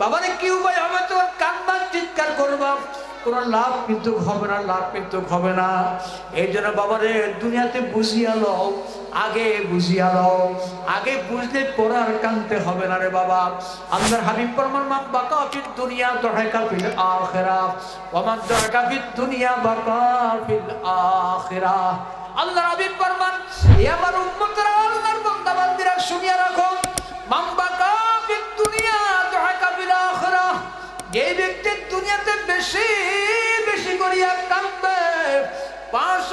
বাবারে, কি উপায় হবে তোমার কান্নার চিৎকার করবা। কোনো লাভ কিন্তু হবে না, লাভ কিন্তু হবে না। এই জন্য বাবারে, দুনিয়াতে বুঝিয়া লও, আগে বুঝিয়া লও। আগে বুঝলে পরে আর কানতে হবে না রে বাবা। আল্লাহর হাবিব পরমান মান বাকা ফিল দুনিয়া দহাকা ফিল আখিরা। ওয়া মান দহাকা দুনিয়া, বাকা ফিল আখিরা। আল্লাহর হাবিব পরমান এ আমার উম্মতরা, আল্লাহর বান্দা শুনিয়া রাখো। মান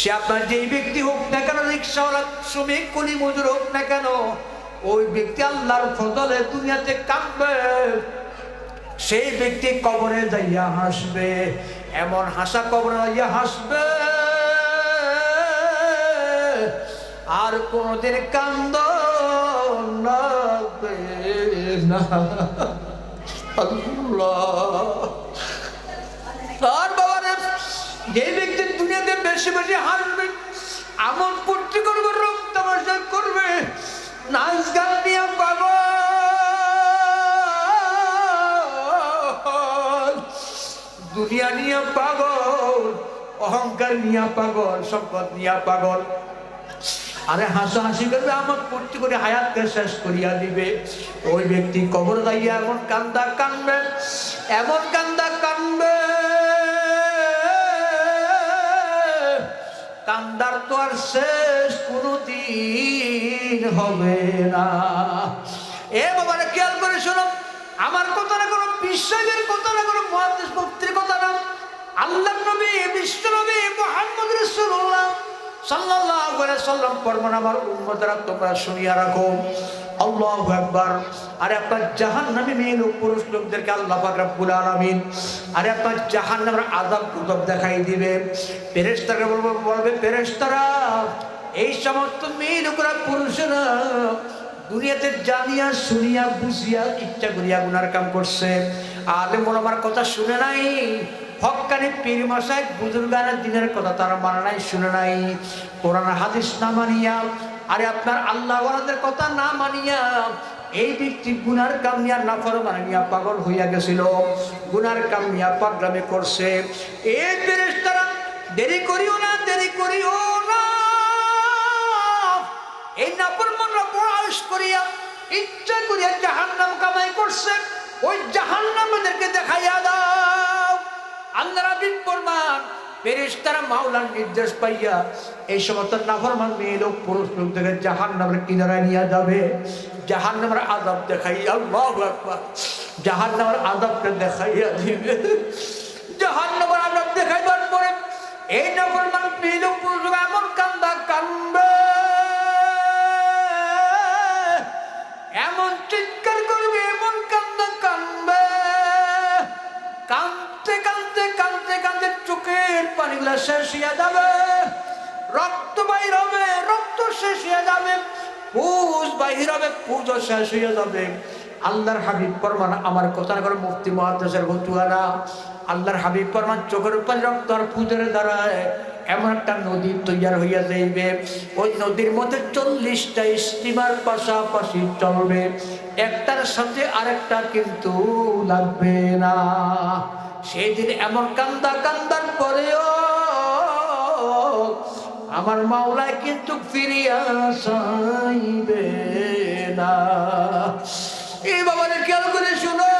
সে আপনার যেই ব্যক্তি হোক না কেন, রিক্সাওয়ালা, শ্রমিক কুলি মজুর হোক না কেন, ওই ব্যক্তি আল্লাহর ফজলে দুনিয়াতে কাঁদবে। সেই ব্যক্তি কবরে যাইয়া হাসবে, এমন হাসা কবরে যাইয়া হাসবে। আর কোনদিন কান্দ না। যে ব্যক্তি রোগ তামাশা করবে। নাচ গান পাগল দুনিয়া নিয়ে পাগল, অহংকার নিয়ে পাগল, সম্পদ নিয়ে পাগল। আরে হাসা হাসি করবে আমার করতে করে হায়াতকে শেষ করিয়া দিবে। ওই ব্যক্তি কবর দাইয়া এমন কান্দা কানবে এমন কান্দা কান্দার তো আর শেষ কোনদিন হবে না। এ বাবারে, খেয়াল করে শোনো, আমার কথা না কোনো বিশ্বাসের কথা না কোনো মহাদেশ ভক্তির কথা না। আল্লাহ নবী, বিশ্ব নবী, মোহাম্মদ রসুল্লাহ সাল্লাল্লাহু আলাইহি সাল্লাম ফরমান আমার উম্মতরা তোমরা শুনিয়া রাখো। আল্লাহু আকবার। আরে আপনার জাহান্নামী মেয়ে লোক, পুরুষ লোকদেরকে আল্লাহ পাক রব্বুল আলামিন আরে আপনার জাহান্নামের আযাব কুতব দেখাই দিবে। ফেরেশতারা বলবে বলবে, ফেরেশতারা, এই সমস্ত মেয়ে লোকরা পুরুষরা দুনিয়াতে জানিয়া, শুনিয়া, বুঝিয়া, ইচ্ছা করিয়া গুনার কাম করছে। আলেম আমার কথা শুনে নাই, হকানি পীর মশাই বুজুর্গানের দিনের কথা তারা মানে নাই, শুনে নাই। কোরআন, হাদিস না মানিয়া আরে আপনার আল্লাহ কথা না মানিয়া এই ব্যক্তি গুনার নিয়া নাফর মানিয়া পাগল হইয়া গেছিল। গুনার কাম নিয়া পাগলামে করছে। এই দেরি করিও না, দেরি করিও না। এই করিয়া ইচ্ছা করিয়া জাহান্নাম কামাই করছে। ওই জাহান্নামদেরকে দেখাইয়া দাও। আল্লাহ রাবিন ফরমান, ফেরেশতারা মাওলার নির্দেশ পাইয়া এই সমস্ত নাফরমান মেয়ে লোক, পুরুষ লোকদেরকে জাহান্নামের কিনারায় নিয়ে যাবে। জাহান্নামের আযাব দেখাইয়া আল্লাহু আকবার। জাহান্নামের আযাবকে দেখাইয়া দিবে। জাহান্নামের আযাব দেখাইবার পরে এই নাফরমান মেয়ে লোক, পুরুষ লোক এমন কান্দা কান্দবে এমন চিৎকার চোখের শেষ হইয়া যাবে। রক্ত বাহির হবে, রক্ত শেষ হইয়া যাবে। পুজ বাহির হবে পুজো শেষ হইয়া যাবে। আল্লাহর হাবিব ফরমান, আমার কথা করে মুফতি মহাদেশের ভতুয়ারা আল্লাহর হাবিব ফরমান, চোখের উপর রক্ত আর পুজোর দ্বারায় এমন একটা নদী তৈয়ার হইয়া যাইবে। ওই নদীর মধ্যে চল্লিশটা স্টিমার পাশাপাশি চলবে। একটার সাথে আরেকটা কিন্তু লাগবে না। সেই দিন এমন কান্দা কান্দার পরেও আমার মাওলায় কিন্তু ফিরিয়া চাইবে না। এই বাবারে খেয়াল করে শুনো,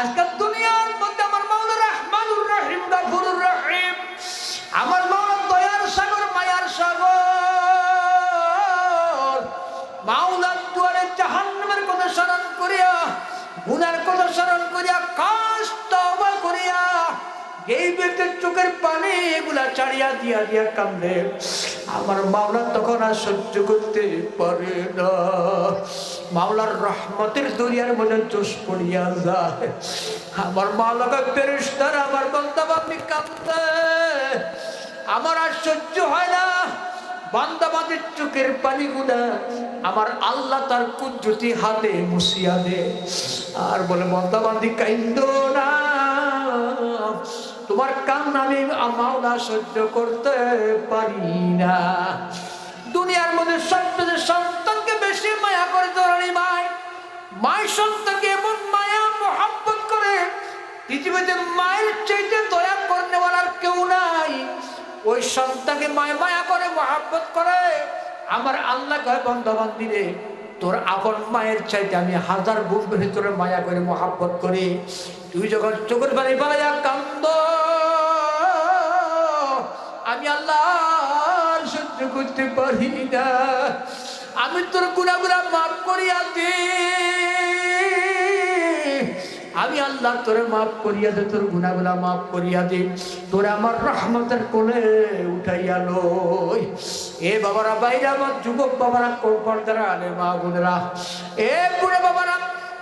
আজকাল দুনিয়ার মধ্যে আমার মাওলা রহমানুর রহিম, গাফুরুর রহিম। আমার মাওলা দয়ার সাগর, মায়ার সাগর। মাওলার দুয়ারে জাহান্নামের কথা স্মরণ করিয়া, গুনার কথা স্মরণ করিয়া চোখের পানি এগুলা দিয়া দিয়া আমার মাওলা তখন আর সহ্য করতে পারে না। মাওলার রহমতের মধ্যে চোষ পড়িয়া যায়। আমার মাওলাকে আমার কাঁদতে আমার আর সহ্য হয় না। বান্দাবাদের চোখের পানিগুলা আমার আল্লাহ তার কুজ্জতি হাতে মুসিয়া দে আর বলে বন্দাবান্দি কাইন্দ না। তোমার কান আমি সহ্য করতে পারি না। দুনিয়ার মধ্যে সবচেয়ে সন্তানকে বেশি মায়া করে ধরণী মায় মায় সন্তানকে এমন মায়া, মহাব্বত করে, পৃথিবীতে মায়ের চাইতে দয়া করতে আর কেউ নাই। ওই সন্তানকে মায় মায়া করে, মহাব্বত করে, আমার আল্লাহ কয় বন্ধবান্ধি রে তোর আপন মায়ের চাইতে আমি হাজার গুণ বেশি তোর মায়া করে, মহাব্বত করি। তুই যখন চোখের বাড়ি বাড়াইয়া কান্দ আমি আল্লাহ সহ্য করতে পারি না। আমি তোর গুণাগুলা মাফ করিয়া দে। আমি আল্লাহ তোরে মাফ করিয়া দে, তোর গুণাগুলা মাফ করিয়া দে। তোরে আমার রহমতের কোলে উঠাইয়া লই। এ বাবারা, বাইরে আমার যুবক বাবারা কোন পর্দারা আনে মা বোনেরা। এ বুড়ে বাবারা,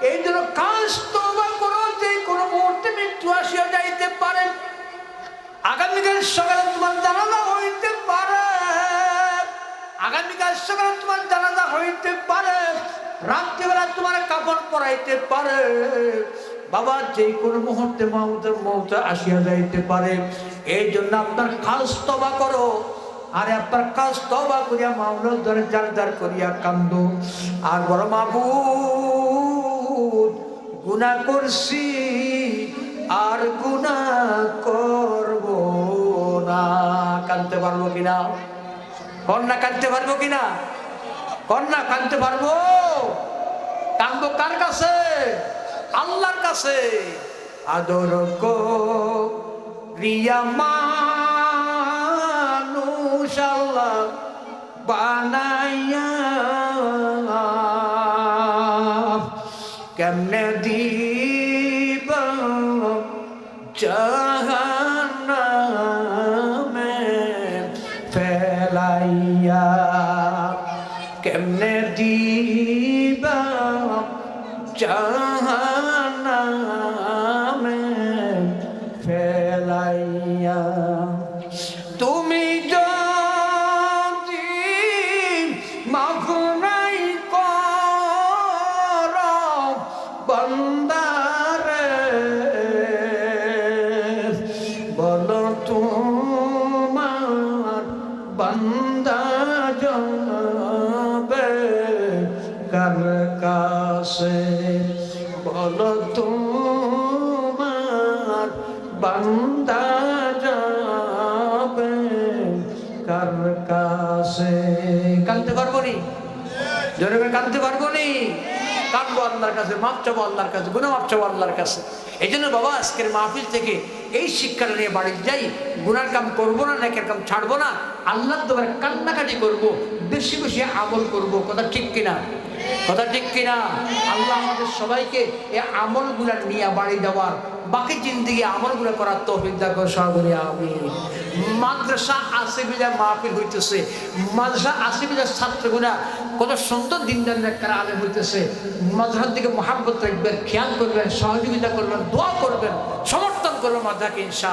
এই জন্য কাজ তোমার করো কোনো মুহূর্তে মৃত্যু আসিয়া যাইতে পারে। আগামীকাল সকালে জানাজা হইতে পারে। আগামীকাল সকালে তোমার জানাজা হইতে পারে। রাত্রিবেলা তোমার কাপড় পরাইতে পারে। বাবা যে কোনো মুহূর্তে মাহমুদের মৌতে আসিয়া যাইতে পারে। এই জন্য আপনার খাস তবা করো। আরে আপনার কাজ তবা করিয়া মামলার ধরে জার জার করিয়া কান্দ। আর বড় মাবুদ গুণা করছি, আর গুণা করব না কানতে পারব কিনা? কন্যা কানতে পারব কিনা? কন্যা কানতে পারব? কানবো কার কাছে? আল্লাহর কাছে। আদর বানাইয়া কেমনে দিব কেমনে দিব জাহান্নামে ফেলাইয়া। তুমি বলো তোমার বান্দা যাবে কার কাছে? কানতে পারব নি? জোরে করে কানতে পারব নি? কানবো আল্লাহর কাছে মাপ চাবো আল্লাহর কাছে গুণা মাপ চাবো আল্লাহর কাছে। এই জন্য বাবা, আজকের মাহফিল থেকে এই শিক্ষাটা নিয়ে বাড়িতে যাই। গুনার কাম করব না, নেকের কাম ছাড়বো না। আল্লাহ তোমার কান্নাকাটি করব, বেশি বেশি আমল করব, কথা ঠিক কিনা? কথা ঠিক কিনা? আল্লাহ আমাদের সবাইকে এই আমলগুলা নিয়ে বাড়ি দেওয়ার, বাকি জিন্দিগি আমলগুলো করার তৌফিক দেখো আমি মাদ্রাসা আসিবিলা মাহফিল হইতেছে। মাদ্রাসা ছাত্রগুলা কত সুন্দর দিনদার হইতেছে। মাদ্রাসার দিকে মহাব্বত রাখবেন, খেয়াল করবেন, সহযোগিতা করবেন, দোয়া করবেন, সমর্থন করবেন মাদ্রাকে ইনশা